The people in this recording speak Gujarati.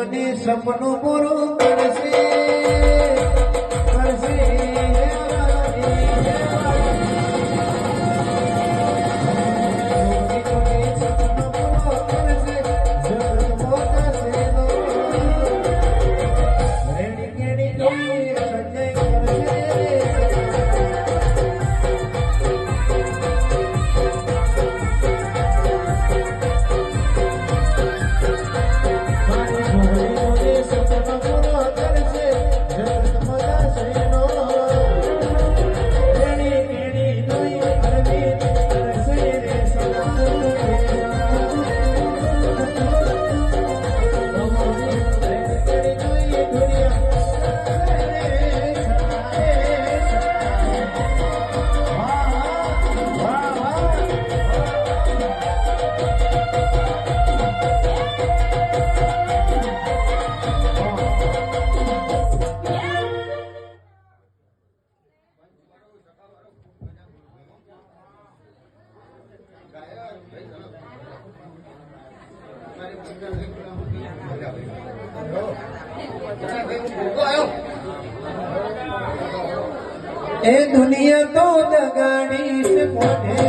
સપનું પૂરું કરશે? એ દુનિયા તો જગાડીશ કોને